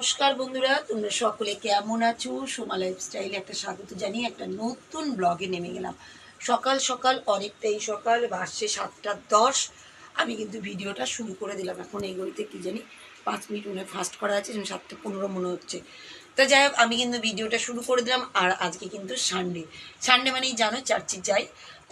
নমস্কার বন্ধুরা, তোমরা সকলে কেমন আছো? সোমা লাইফস্টাইলে একটা স্বাগত জানিয়ে একটা নতুন ব্লগে নেমে গেলাম। সকাল সকাল অনেকটাই সকাল বাসছে সাতটা দশ। আমি কিন্তু ভিডিওটা শুরু করে দিলাম। এখন এই গড়িতে কী জানি পাঁচ মিনিট মনে ফাস্ট করা আছে সাতটা পনেরো মনে হচ্ছে। তো যাই হোক, আমি কিন্তু ভিডিওটা শুরু করে দিলাম, আর আজকে কিন্তু সানডে সানডে মানেই জানো, চার্চে যাই।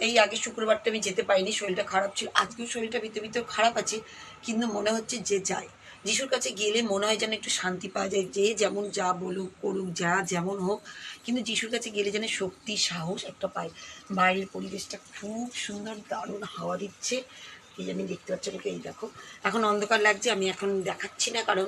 এই আগে শুক্রবারটা আমি যেতে পারিনি, শরীরটা খারাপ ছিল। আজকেও শরীরটা ভিতর ভিতর খারাপ আছে, কিন্তু মনে হচ্ছে যে যাই। যিশুর কাছে গেলে মনে হয় যেন একটু শান্তি পাওয়া যায়, যে যেমন যা বলুক, করুক, যা যেমন হোক, কিন্তু যিশুর কাছে গেলে যেন শক্তি, সাহস একটা পায় বাইরের পরিবেশটা খুব সুন্দর, দারুণ হাওয়া দিচ্ছে। যে আমি দেখতে পাচ্ছি আমাকে এই দেখো। এখন অন্ধকার লাগছে, আমি এখন দেখাচ্ছি না, কারণ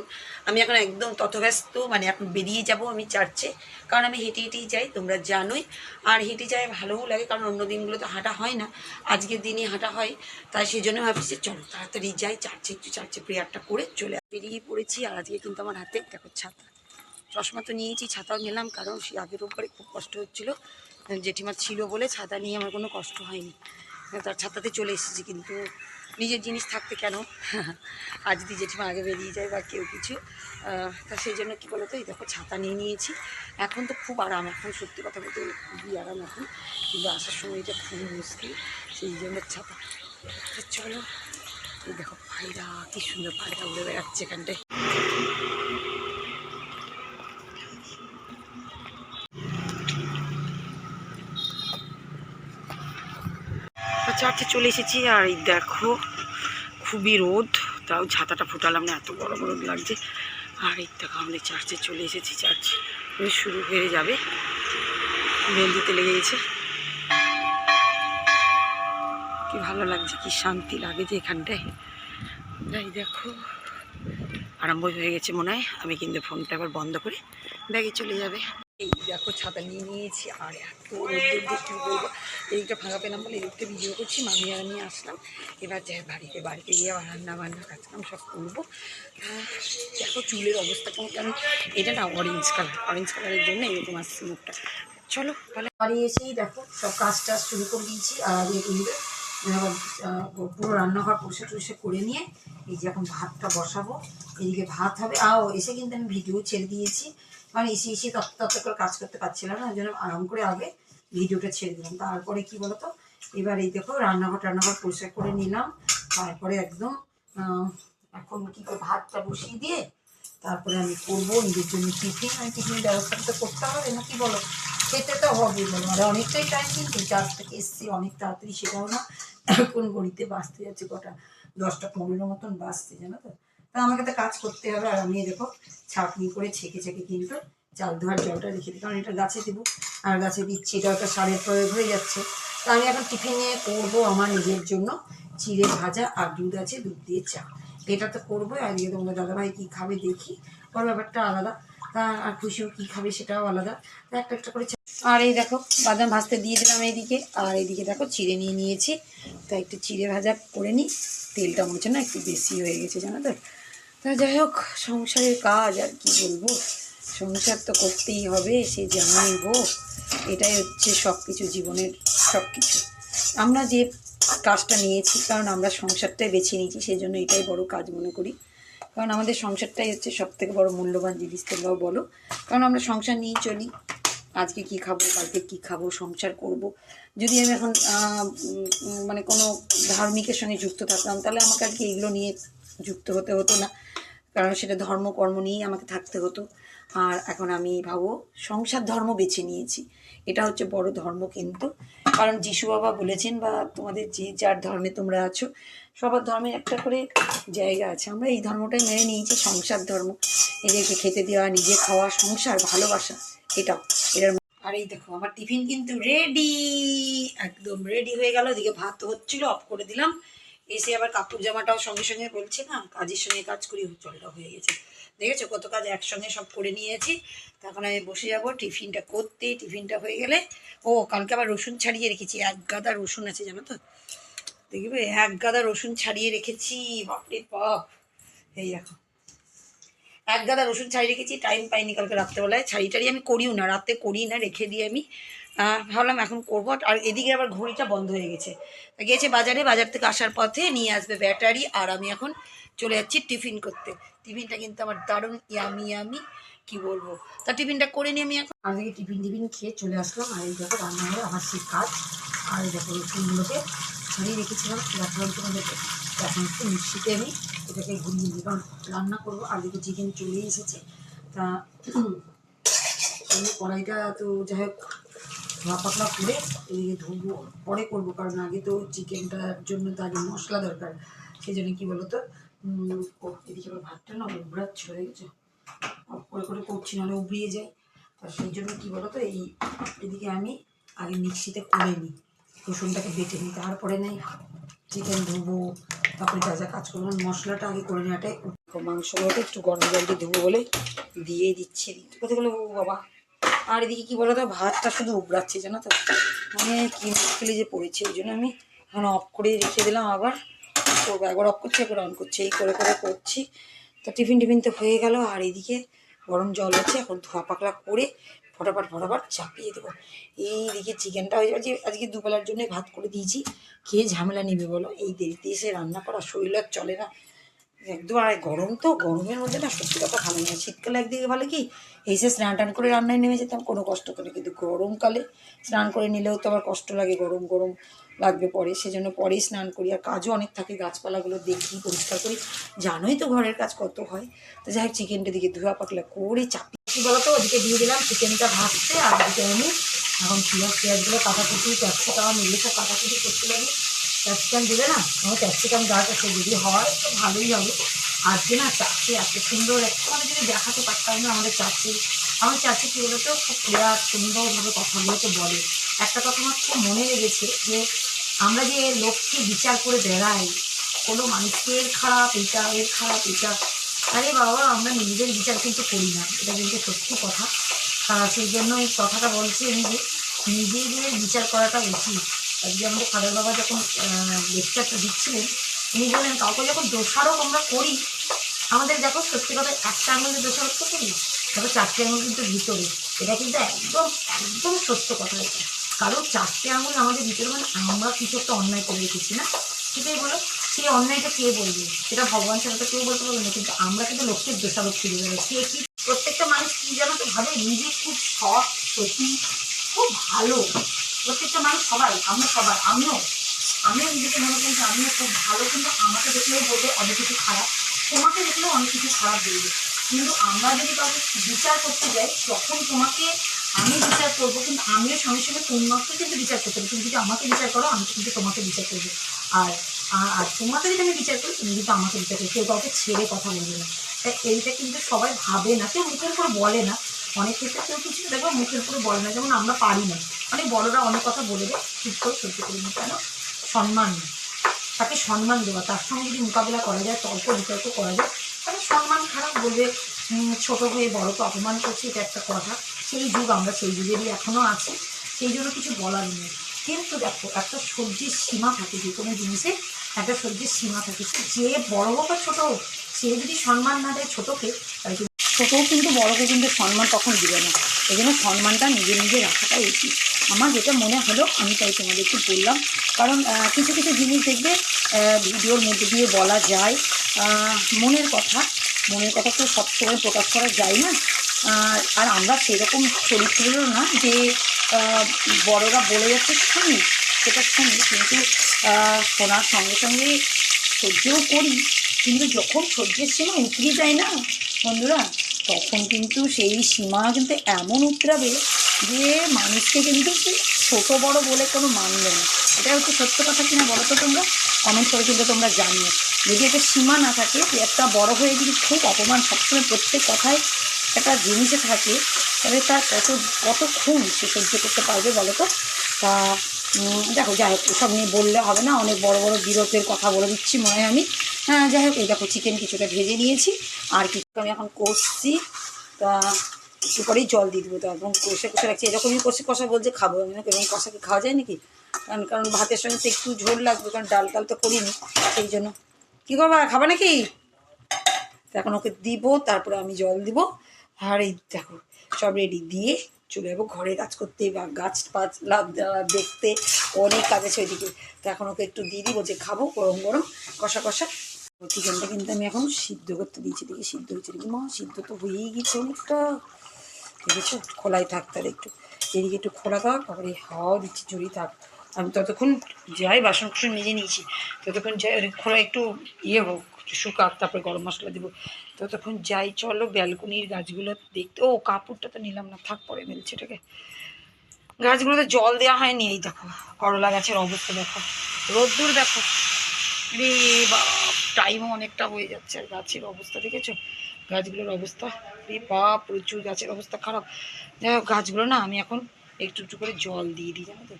আমি এখন একদম ততব্যস্ত মানে এখন বেরিয়ে যাব আমি চার্চে, কারণ আমি হেঁটে হেঁটেই যাই, তোমরা জানোই। আর হেঁটে যাই ভালোও লাগে, কারণ অন্য দিনগুলোতে হাঁটা হয় না, আজকের দিনই হাঁটা হয়, তাই সেই জন্য ভাবছি চলো তাড়াতাড়ি যাই চার্চে, একটু চার্চে প্রেয়ারটা করে চলে বেরিয়ে পড়েছি, আর আজকে কিন্তু আমার হাতে দেখো ছাতা। চশমা তো নিয়েছি, ছাতাও নিলাম, কারণ সে আগের রোববারে খুব কষ্ট হচ্ছিল, জেঠিমা ছিল বলে ছাতা নিয়ে আমার কোনো কষ্ট হয়নি। তার ছাতাতে চলে এসেছি কিন্তু নিজের জিনিস থাকতে কেন? আর যদি জেঠিমা আগে বেরিয়ে যায় বা কেউ কিছু তা সেই জন্য কী বলতো, এই দেখো ছাতা নিয়ে নিয়েছি। এখন তো খুব আরাম, এখন সত্যি কথা বলতে খুবই আরাম এখন। কিন্তু আসার সময় এটা খুব মুশকিল, সেই জন্য ছাতা। চলো, এই দেখো পায়রা, কী সুন্দর পায়রা উড়ে বেড়াচ্ছে এখানটায়। চার্চে চলে এসেছি, আর এই দেখো, খুবই রোদ, তাও ছাতাটা ফুটালাম না, এত বড় রোদ লাগছে। আর এই দেখো, আমাদের চার্চে চলে এসেছি চার্চ শুরু হয়ে যাবে। মেহেন্দিতে লেগে গেছে। কি ভালো লাগছে, কি শান্তি লাগে যে এখানটায়। এই দেখো, আরম্ভ হয়ে গেছে মনে হয়। আমি কিন্তু ফোনটা এবার বন্ধ করে ব্যাগে চলে যাবে। এই দেখো ছাতা নিয়ে নিয়েছি, আর এত রোদ্দুর দিয়ে বলব? এইটা ফাঁকা পেলাম বলে এদিকটা ভিডিও করছি, মামি আর আমি আসলাম। এবার যাই বাড়িতে বাড়িতে গিয়ে আবার রান্না বান্না কাজকাম সব করব। দেখো চুলের অবস্থা কেমন কারণ এটা না অরেঞ্জ কালার অরেঞ্জ কালারের জন্য এরকম আসছে মুখটা। চলো, তাহলে বাড়ি এসেই দেখো, সব কাজ টাজ শুরু করে দিয়েছি, আর কিন্তু পুরো রান্নাঘর পরিষ্কার টরিষ্কার করে নিয়ে এই যে এখন ভাতটা বসাবো। এদিকে ভাত হবে আও এসে কিন্তু আমি ভিডিও ছেড়ে দিয়েছি। কারণ এসে এসে তত তত করে কাজ করতে পারছিলাম না, ওই জন্য আরাম করে আগে ভিডিওটা ছেড়ে দিলাম। তারপরে কি বলতো? এবার এই দেখো, রান্নাঘর টান্নাঘর পরিষ্কার করে নিলাম। তারপরে একদম এখন কি করে ভাতটা বসিয়ে দিয়ে তারপরে আমি করব নিজের জন্য টিফিন। আমি টিফিনের ব্যবস্থা তো করতে হবে, না কি বলো? খেতে তো হবে বলো। আর অনেকটাই টাইম কিন্তু চার থেকে এসছি, অনেক তাড়াতাড়ি সেটাও না। এখন গড়িতে বাঁচতে যাচ্ছে কটা? দশটা পনেরো মতন বাঁচছে জানো তো? তা আমাকে তো কাজ করতে হবে, আর আমি দেখো ছাঁকনি করে ছেঁকে ছেঁকে কিন্তু চাল ধোয়ার জলটা রেখে দিই। কারণ এটা গাছে দেবো, আর গাছে দিচ্ছি, এটা একটা সারের প্রয়োগ হয়ে যাচ্ছে। তা আমি এখন টিফিনে করব আমার নিজের জন্য চিড়ে ভাজা আর দুধ আছে, দুধ দিয়ে চা। এটা তো করব, আর এদিকে তোমাদের দাদাভাই কী খাবে দেখি, ওর ব্যাপারটা আলাদা। তা আর খুশিও কী খাবে সেটাও আলাদা। তা একটা একটা করে আর এই দেখো বাদাম ভাজতে দিয়ে দিলাম এইদিকে, আর এইদিকে দেখো চিড়ে নিয়ে নিয়েছি। তা একটু চিড়ে ভাজা করে নিই, তেলটা মনে হচ্ছে না একটু বেশি হয়ে গেছে, জানো তো? তা যাই হোক, সংসারের কাজ আর কি বলব? সংসার তো করতেই হবে, সে যেমনই হোক এটাই হচ্ছে সব কিছু জীবনের সব কিছু আমরা যে কাজটা নিয়েছি, কারণ আমরা সংসারটাই বেছে নিয়েছি সেই জন্য এটাই বড় কাজ মনে করি। কারণ আমাদের সংসারটাই হচ্ছে সব থেকে বড় মূল্যবান জিনিস তোমরাও বলো। কারণ আমরা সংসার নিয়েই চলি। আজকে কি খাব, কালকে কি খাব, সংসার করব। যদি আমি এখন মানে কোনো ধার্মিকের সঙ্গে যুক্ত থাকতাম, তাহলে আমাকে আর কি এগুলো নিয়ে যুক্ত হতে হতো না। কারণ সেটা ধর্ম, কর্ম নিয়েই আমাকে থাকতে হতো। আর এখন আমি ভাবো সংসার ধর্ম বেছে নিয়েছি। এটা হচ্ছে বড় ধর্ম কিন্তু। কারণ যিশু বাবা বলেছেন বা তোমাদের যে যার ধর্মে তোমরা আছো, সবার ধর্মের একটা করে জায়গা আছে। আমরা এই ধর্মটাই মেনে নিয়েছি, সংসার ধর্ম। এদেরকে খেতে দেওয়া, নিজে খাওয়া, সংসার, ভালোবাসা, এটাও। এটার আর এই দেখো, আমার টিফিন কিন্তু রেডি একদম রেডি হয়ে গেল। এদিকে ভাত হচ্ছিল অফ করে দিলাম। এসে আবার কাপড় জামাটাও সঙ্গে সঙ্গে বলছে, না, কাজের সঙ্গে কাজ করি চলটা হয়ে গেছে। দেখেছ কত কাজ একসঙ্গে সব করে নিয়েছি। তখন আমি বসে যাব টিফিনটা করতে। টিফিনটা হয়ে গেলে, ও, কালকে আবার রসুন ছাড়িয়ে রেখেছি, এক গাদা রসুন আছে, জানো তো? দেখবে, এক গাদা রসুন ছাড়িয়ে রেখেছি, বাপরে বাপ। এই দেখো এক গাদা রসুন ছাড়িয়ে রেখেছি টাইম পাইনি কালকে রাত্রেবেলায়। ছাড়ি টাড়ি আমি করিও না, রাতে করি না, রেখে দিয়ে আমি ভাবলাম এখন করব। আর এদিকে আবার ঘড়িটা বন্ধ হয়ে গেছে। গেছে বাজারে, বাজার থেকে আসার পথে নিয়ে আসবে ব্যাটারি, আর আমি এখন চলে যাচ্ছি টিফিন করতে। টিফিনটা কিন্তু আমার দারুণ ইয়ামি ইয়ামি কি বলব? তা টিফিনটা করে নিই আমি এখন দেখি টিফিন টিফিন খেয়ে চলে আসলাম। আর এই দেখো রান্না রান্নাঘরে আমার সেই কাজ। আর দেখো ফুলগুলোকে ছাড়িয়ে রেখেছিলাম। রাখলাম তো এখন একটু মিক্সিতে আমি এটাকে ঘুরিয়ে নিই। কারণ রান্না করব দেখি চিকেন চলে এসেছে। তা কড়াইটা তো যাই হোক ধোয়া পাতলা করে এদিকে ধুবো, পরে করব। কারণ আগে তো চিকেনটার জন্য তো আগে মশলা দরকার। সেই জন্য কী বলো তো এদিকে আবার ভাতটা না উবড়াচ্ছে, হয়ে গেছে। করে করে করছি, নাহলে উবড়িয়ে যায়। আর সেই জন্য কী বলো তো এই এদিকে আমি আগে মিক্সিতে করে নিই। রসুনটাকে বেটে নিই, তারপরে নেই। চিকেন ধুবো তারপরে যা যা কাজ করব মশলাটা আগে করে নেওয়াটাই। মাংসগুলোকে একটু গরম জল দিয়ে ধুবো বলে দিয়ে দিচ্ছে কোথায় গেলো ও বাবা? আর এদিকে কি তো, ভাতটা শুধু উবড়াচ্ছে, জানো তো? মানে কি মুশকিলে যে পড়েছে, ওই জন্য আমি এখন অফ করে রেখে দিলাম আবার। করব, একবার অফ করছি, একবার অন করছি, এই করে করে করছি। তো টিফিন টিফিন তো হয়ে গেল, আর এদিকে গরম জল আছে, এখন ধোয়া পাকলা করে ফটাফট ফটাফট চাপিয়ে দেবো। এই এইদিকে চিকেনটা হয়ে যাবে। আজকে দুবেলার জন্য ভাত করে দিয়েছি। খেয়ে ঝামেলা নেবে বলো। এই দেরিতে এসে রান্না করা শরীর চলে না। একদম, আর গরম তো, গরমের মধ্যে না সত্যি কথা ভালো না শীতকালে একদিকে ভালো কি এসে স্নান টান করে রান্নায় নেমে যেতাম, কোনো কষ্ট করে কিন্তু গরমকালে স্নান করে নিলেও তো আবার কষ্ট লাগে, গরম গরম লাগবে পরে। সেজন্য পরেই স্নান করি। আর কাজও অনেক থাকে, গাছপালাগুলো দেখি, পরিষ্কার করি। জানোই তো ঘরের কাজ কত হয়। তো যাই হোক, চিকেনটা দিকে ধোয়া পাকলা করে চাপি বলতো ওদিকে দিয়ে দিলাম চিকেনটা ভাজতে। আর দিকে আমি এখন পেঁয়াজ, পেঁয়াজগুলো কাটাকুটি ক্যাপসিকাম এগুলো সব কাটাকুটি করতে লাগে ক্যাপসিকাম দেবে না? আমার ক্যাপসিকাম গাছ আছে, যদি হয় তো ভালোই হবে। আজকে না চাচ্ছে এত সুন্দর একটা মানে যদি দেখাতে পারতাম না আমাদের চাচ্ছি আমার চাষি কী বলতো? খুব ক্লিয়ার, সুন্দরভাবে কথাগুলোকে বলে। একটা কথা আমার খুব মনে লেগেছে যে, আমরা যে লোককে বিচার করে বেড়াই, কোনো মানুষকে এর খারাপ, এটা এর খারাপ, এটা। আরে বাবা, আমরা নিজেদের বিচার কিন্তু করি না, এটা কিন্তু সত্যি কথা। সেই জন্য এই কথাটা বলছি আমি যে, নিজেদের বিচার করাটা উচিত। আজকে আমাদের ফাদার বাবা যখন লেকচারটা দিচ্ছিলেন, উনি বললেন, কাউকে যখন দোষারোপ আমরা করি, আমাদের দেখো সত্যি কথা একটা আঙুলের দোষারোপ তো করি তবে চারটে আঙুল কিন্তু ভিতরে। এটা কিন্তু একদম একদম সত্য কথা এটা। কারণ চারটে আঙুল আমাদের ভিতরে মানে আমরা কিছু একটা অন্যায় করে রেখেছি না? সেটাই বলো, সেই অন্যায়টা কে বলবে? সেটা ভগবান ছাড়া তো কেউ বলতে পারবে না। কিন্তু আমরা কিন্তু লোকের দোষারোপ করে বেড়াচ্ছি। সে কি, প্রত্যেকটা মানুষ কি জানো তো ভাবে নিজে খুব সৎ, সতী, খুব ভালো। প্রত্যেকটা মানুষ সবাই, আমরা সবাই, আমিও। আমিও নিজেকে মনে করি যে আমিও খুব ভালো, কিন্তু আমাকে দেখলেও বলবে অনেক কিছু খারাপ। তোমাকে দেখলেও অনেক কিছু খারাপ বলবে। কিন্তু আমরা যদি কাউকে বিচার করতে যাই, তখন তোমাকে আমি বিচার করব, কিন্তু আমিও সঙ্গে সঙ্গে তোমাকে কিন্তু বিচার করতে হবে। তুমি যদি আমাকে বিচার করো, আমি কিন্তু তোমাকে বিচার করব। আর, আর- তোমাকে যদি আমি বিচার করি, তুমি কিন্তু আমাকে বিচার করো কেউ কাউকে ছেড়ে কথা বলবে না। তাই এইটা কিন্তু সবাই ভাবে না, কেউ মুখের উপর বলে না। অনেক ক্ষেত্রে কেউ কিছু দেখো মুখের উপরে বলে না, যেমন আমরা পারি না। অনেক বড়রা অনেক কথা বলে দেয়, চুপ করে সহ্য করি না কেন সম্মান তাকে সম্মান দেওয়া, তার সঙ্গে যদি মোকাবিলা করা যায়, তর্ক বিতর্ক করা যায়, তাহলে সম্মান খারাপ বলবে। ছোট হয়ে বড়কে অপমান করছে, এটা একটা কথা। সেই যুগ আমরা সেই যুগেরই এখনও আছি, সেই জন্য কিছু বলার নেই। কিন্তু দেখো, একটা সবজির সীমা থাকে যে কোনো জিনিসে, একটা সবজির সীমা থাকে। যে বড় হোক আর ছোটো হোক, সে যদি সম্মান না দেয় ছোটোকে কিন্তু ছোটও কিন্তু বড়কে কিন্তু সম্মান কখন দিবে না। এই জন্য সম্মানটা নিজে নিজে রাখাটা উচিত। আমার যেটা মনে হলো, আমি তাই তোমাদেরকে বললাম। কারণ কিছু কিছু জিনিস দেখবে ভিডিওর মধ্যে দিয়ে বলা যায়। মনের কথা মনের কথা তো সবসময় প্রকাশ করা যায় না। আর আমরা সেরকম চরিত্রেরও না যে বড়রা বলে যাচ্ছে শুনি সেটা শুনি কিন্তু শোনার সঙ্গে সঙ্গে সহ্যও করি। কিন্তু যখন সহ্যের সীমা উতরে যায় না, বন্ধুরা তখন কিন্তু সেই সীমা কিন্তু এমন উতরাবে যে মানুষকে কিন্তু ছোটো বড় বলে কোনো মানবে না। এটা হচ্ছে সত্য কথা কিনা বলো তো তোমরা? কমেন্ট করে কিন্তু তোমরা জানিও। যদি একটা সীমা না থাকে, যে একটা বড় হয়ে যদি খুব অপমান সবসময় প্রত্যেক কথায় একটা জিনিসে থাকে, তাহলে তার কত কতক্ষণ সে সহ্য করতে পারবে বলো তো? তা দেখো, যাই হোক সব নিয়ে বললে হবে না। অনেক বড় বড় বিরতের কথা বলে দিচ্ছি মনে হয় আমি। যাই হোক, এই দেখো চিকেন কিছুটা ভেজে নিয়েছি। আর কিছু আমি এখন কষছি। তা একটু পরেই জল দিয়ে দেবো। তো এবং কষে কষে রাখছি। এরকমই কষে কষা বলছে, খাব আমি। এবং কষা কি খাওয়া যায় নাকি? কারণ কারণ ভাতের সঙ্গে তো একটু ঝোল লাগবে, কারণ ডাল টাল তো করিনি, সেই জন্য। কী করবা খাবা নাকি? এখন ওকে দিব, তারপরে আমি জল দিব। আর এই দেখো, সব রেডি দিয়ে চলে যাব ঘরে। কাজ করতে বা গাছ পাছ লাভ দেখতে, অনেক কাজ আছে ওইদিকে। তো এখন ওকে একটু দিয়ে দিব যে খাব, গরম গরম, কষা কষা। চিকেনটা কিন্তু আমি এখন সিদ্ধ করতে দিয়েছি, দেখি সিদ্ধ হয়েছে দেখি মা, সিদ্ধ তো হয়েই গেছে অনেকটা। দেখেছ? খোলাই থাক তার একটু। এদিকে একটু খোলা থাক আবার এই হাওয়া দিচ্ছি জড়িয়ে থাক। আমি ততক্ষণ যাই বাসন কুসন নিজে নিয়েছি। ততক্ষণ যাই খোলা একটু ইয়ে হোক শুকাক, তারপরে গরম মশলা দেবো। ততক্ষণ যাই, চলো ব্যালকনির গাছগুলো দেখতে। ও, কাপড়টা তো নিলাম না, থাক পরে মিলছে এটাকে। গাছগুলোতে জল দেওয়া হয়নি, এই দেখো। করলা গাছের অবস্থা দেখো। রোদ্দুর দেখো। রে বাপ টাইমও অনেকটা হয়ে যাচ্ছে। আর গাছের অবস্থা দেখেছ? গাছগুলোর অবস্থা, রে বাপ, প্রচুর গাছের অবস্থা খারাপ। যাই হোক, গাছগুলো না আমি এখন একটু একটু করে জল দিয়ে দিই, জানো তো?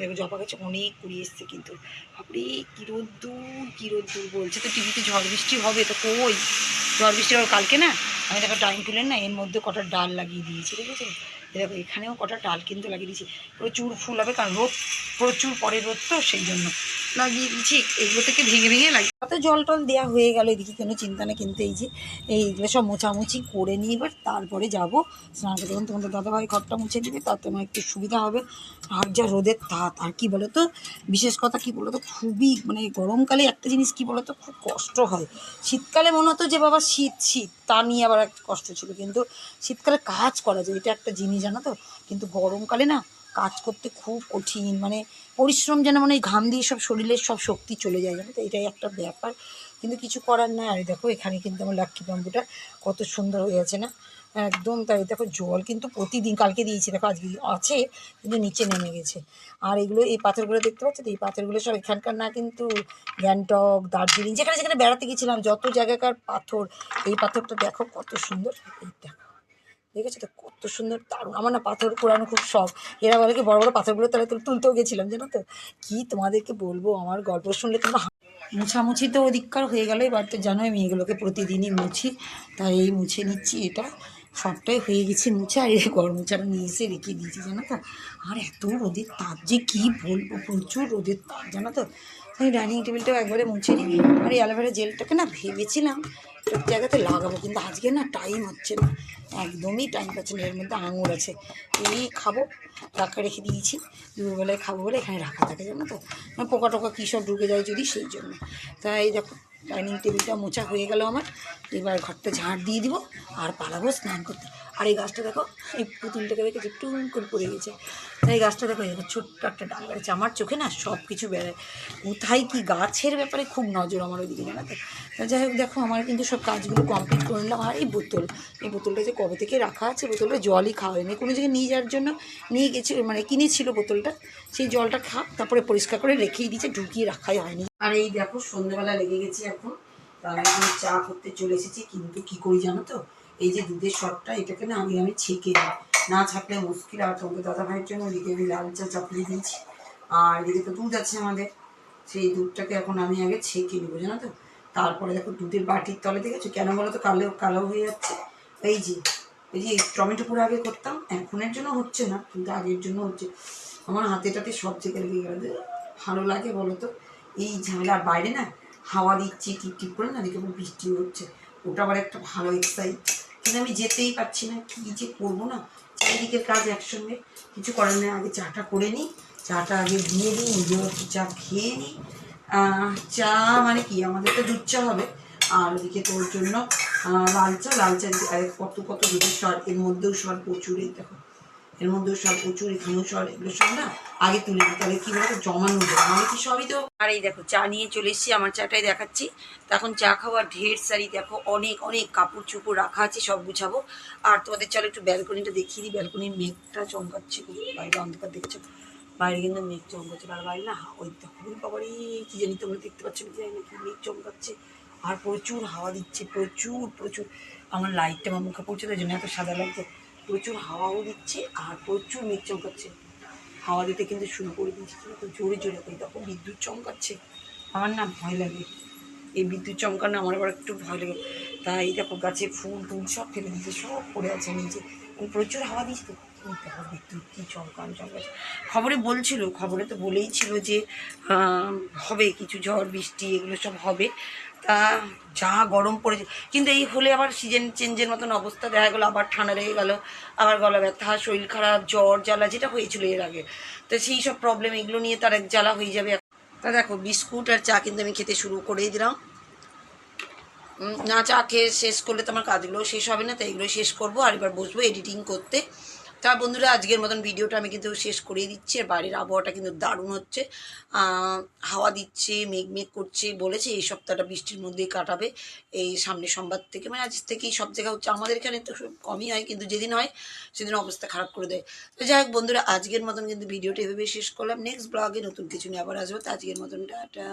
দেখো, জবা গাছে অনেক কুড়ি এসছে কিন্তু। আপনি কী রোদ্দুর কী বলছে তো টিভিতে ঝড় বৃষ্টি হবে তো কই? ঝড় বৃষ্টি হবে কালকে না? আমি দেখো টাইম তুলেন না, এর মধ্যে কটা ডাল লাগিয়ে দিয়েছি, দেখেছ? এই দেখো, এখানেও কটা ডাল কিন্তু লাগিয়ে দিয়েছি। প্রচুর ফুল হবে, কারণ রোদ, প্রচুর পরে রোদ তো, সেই জন্য। লাগিয়ে দিয়েছি, এগুলো থেকে ভেঙে ভেঙে লাগে কত জল টল দেওয়া হয়ে গেল, এদিকে কোনো চিন্তা নেই, কিন্তু এই যে এইগুলো সব মোছামুছি করে নিয়ে এবার তারপরে যাব স্নান করতে। তখন তোমাদের দাদাভাই ঘরটা মুছে দিবে তাতে আমার একটু সুবিধা হবে। আর যা রোদের তাত আর কি বলো তো বিশেষ কথা কি বলো তো খুবই মানে গরমকালে একটা জিনিস কি বলো তো খুব কষ্ট হয়। শীতকালে মনে হতো যে, বাবা শীত শীত, তা নিয়ে আবার একটা কষ্ট ছিল। কিন্তু শীতকালে কাজ করা যায়, এটা একটা জিনিস জানো তো। কিন্তু গরমকালে না কাজ করতে খুব কঠিন মানে পরিশ্রম যেন মানে ঘাম দিয়ে সব শরীরের সব শক্তি চলে যায়, জানো তো? এটাই একটা ব্যাপার। কিন্তু কিছু করার নাই। আর দেখো, এখানে কিন্তু আমার লাক্কি বাম্বুটা কত সুন্দর হয়ে আছে না? একদম তাই, দেখো জল কিন্তু প্রতিদিন, কালকে দিয়েছি, দেখো আজকে আছে, কিন্তু নিচে নেমে গেছে। আর এগুলো, এই পাথরগুলো দেখতে পাচ্ছ? তো এই পাথরগুলো সব এখানকার না কিন্তু গ্যাংটক, দার্জিলিং, যেখানে যেখানে বেড়াতে গেছিলাম, যত জায়গাকার পাথর, এই পাথরটা দেখো কত সুন্দর। এই দেখো। দেখেছ তো কত সুন্দর, দারুণ। আমার না পাথর কোরানো খুব শখ। এরা বলে কি, বড় বড় পাথরগুলো তাহলে তুল- তুলতেও গেছিলাম, জানো তো? কি তোমাদেরকে বলব, আমার গল্প শুনলে তোমরা মুছামুছি তো অধিককার হয়ে গেল, এবার তো জানোই আমি এগুলোকে প্রতিদিনই মুছি। তাই এই মুছে নিচ্ছি এটা। সবটাই হয়ে গেছে মুছে আর এই গরম মুছাটা নিয়ে এসে রেখে দিয়েছি, জানো তো? আর এত রোদের তাপ যে কী বলব, প্রচুর রোদের তাপ, জানো তো? আমি ডাইনিং টেবিলটাও একবারে মুছে নিই। আর এই অ্যালোভেরা জেলটাকে না ভেবেছিলাম সব জায়গাতে লাগাবো, কিন্তু আজকে না টাইম হচ্ছে না। একদমই টাইম পাচ্ছে না, এর মধ্যে আঙুর আছে। এই খাব রাখা রেখে দিয়েছি। দুপুরবেলায় খাব বলে এখানে রাখা থাকে, জানো তো? মানে পোকা টোকা কী সব ঢুকে যায় যদি সেই জন্য। তাই দেখো, ডাইনিং টেবিলটা মোছা হয়ে গেল আমার। এবার ঘরটা ঝাঁট দিয়ে দিব, আর পালাবো স্নান করতে। আর এই গাছটা দেখো, এই পুতুলটাকে দেখেছি টুম করে পড়ে গেছে। তাই এই গাছটা দেখো এরকম ছোট্ট একটা ডাল বেড়েছে। আমার চোখে না সব কিছু বেড়ায় কোথায় কি গাছের ব্যাপারে খুব নজর আমার ওইদিকে জানাতে যাই হোক, দেখো, আমার কিন্তু সব কাজগুলো কমপ্লিট করে নিলাম। আর এই বোতল, এই বোতলটা যে কবে থেকে রাখা আছে, বোতলটা জলই খাওয়া হয়নি। কোনো জায়গায় নিয়ে যাওয়ার জন্য নিয়ে গেছি মানে কিনেছিল বোতলটা। সেই জলটা খা তারপরে পরিষ্কার করে রেখেই দিয়েছে, ঢুকিয়ে রাখাই হয়নি। আর এই দেখো, সন্ধ্যেবেলা লেগে গেছি এখন। তার আমি চা করতে চলে এসেছি, কিন্তু কি করি জানো তো? এই যে দুধের শটটা এটাকে না আমি আমি ছেঁকে নিই। না ছাকলে মুশকিল। আর তোমাকে দাদা ভাইয়ের জন্য ওদিকে আমি লাল চা চাপিয়ে দিয়েছি। আর এদিকে তো দুধ আছে আমাদের। সেই দুধটাকে এখন আমি আগে ছেঁকে নেব, জানো তো? তারপরে দেখো দুধের বাটির তলে দেখেছ? কেন বলো তো? কালো কালো হয়ে যাচ্ছে। এই যে এই যে টমেটো পুরো আগে করতাম, এখনের জন্য হচ্ছে না, কিন্তু আগের জন্য হচ্ছে। আমার হাতে টাতে সব জায়গায় লেগে গেল। ভালো লাগে বলো তো? এই ঝামেলার বাইরে না হাওয়া দিচ্ছি টিপ টিপ করে না দেখে বৃষ্টি হচ্ছে। ওটা আবার একটা ভালো এক্সাইট কিন্তু আমি যেতেই পারছি না, কী যে করব না? চারিদিকের কাজ একসঙ্গে, কিছু করার নেই, আগে চাটা করে নিই, চাটা আগে দিয়ে দিই নিজেও একটু চা খেয়ে নিই। চা মানে কি? আমাদের তো দুধ চা হবে, আর ওদিকে তোর জন্য লাল চা লাল চা কত কত দুধের স্বর এর মধ্যেও স্বর প্রচুর এই দেখো। এর মধ্যেও সব প্রচুর সব এগুলো সব না আগে তুলে দিই। তাহলে কি বলতো? জমানো যায় নাহলে কি সবই তো? আর এই দেখো, চা নিয়ে চলে এসেছি, আমার চাটাই দেখাচ্ছি। তখন চা খাওয়া ঢের সারি দেখো, অনেক অনেক কাপড় চুপড় রাখা আছে, সব গুছাবো। আর তোমাদের চলো একটু ব্যালকনিটা দেখিয়ে দিই। ব্যালকনির মেঘটা চমকাচ্ছে। বাইরে অন্ধকার দেখছ? বাইরে কিন্তু মেঘ চমকাচ্ছে। আর বাইরে না, ওই ওই বাবারই কি জানি তোমরা দেখতে পাচ্ছ না জানি না, কি মেঘ চমকাচ্ছে। আর প্রচুর হাওয়া দিচ্ছে, প্রচুর প্রচুর। আমার লাইটটা আমার মুখে পড়ছে তাই জন্য এত সাদা লাগছে। প্রচুর হাওয়াও দিচ্ছে আর প্রচুর মেঘ চমকাচ্ছে। হাওয়া দিতে কিন্তু শুরু করে দিয়েছে। কিন্তু জোরে জোরে ওই দেখো বিদ্যুৎ চমকাচ্ছে। আমার না ভয় লাগে। এই বিদ্যুৎ চমকানো আমার আবার একটু ভয় লাগে। তাই দেখো গাছে ফুল টুল সব ফেলে দিয়েছে, সব পড়ে আছে নিচে। প্রচুর হাওয়া দিচ্ছে তো বিদ্যুৎ কী চমকান, চমকাচ্ছে। খবরে বলছিল, খবরে তো বলেই ছিল যে হবে কিছু ঝড়, বৃষ্টি, এগুলো সব হবে। তা যা গরম পড়েছে। কিন্তু এই হলে আবার সিজন চেঞ্জের মতন অবস্থা, দেখা গেলো আবার ঠান্ডা লেগে গেল, আবার গলা ব্যথা, শরীর খারাপ, জ্বর, জ্বালা, যেটা হয়েছিল এর আগে। তো সেই সব প্রবলেম এগুলো নিয়ে তার এক জ্বালা হয়ে যাবে। তা দেখো, বিস্কুট আর চা কিন্তু আমি খেতে শুরু করেই দিলাম। না, চা খেয়ে শেষ করলে তো আমার কাজগুলো শেষ হবে না, তাই এগুলো শেষ করব, আর এবার বসবো এডিটিং করতে। তা বন্ধুরা, আজকের মতন ভিডিওটা আমি কিন্তু শেষ করেই দিচ্ছি। আর বাইরের আবহাওয়াটা কিন্তু দারুণ হচ্ছে। হাওয়া দিচ্ছে, মেঘ মেঘ করছে, বলেছে এই সপ্তাহটা বৃষ্টির মধ্যেই কাটাবে। এই সামনে সোমবার থেকে মানে আজ থেকেই সব জায়গায় হচ্ছে। আমাদের এখানে তো কমই হয়, কিন্তু যেদিন হয়, সেদিন অবস্থা খারাপ করে দেয়। তো যাই হোক বন্ধুরা, আজকের মতন কিন্তু ভিডিওটা এভাবে শেষ করলাম। নেক্সট ব্লগে নতুন কিছু নিয়ে আবার আসব। তো আজকের মতন, টাটা।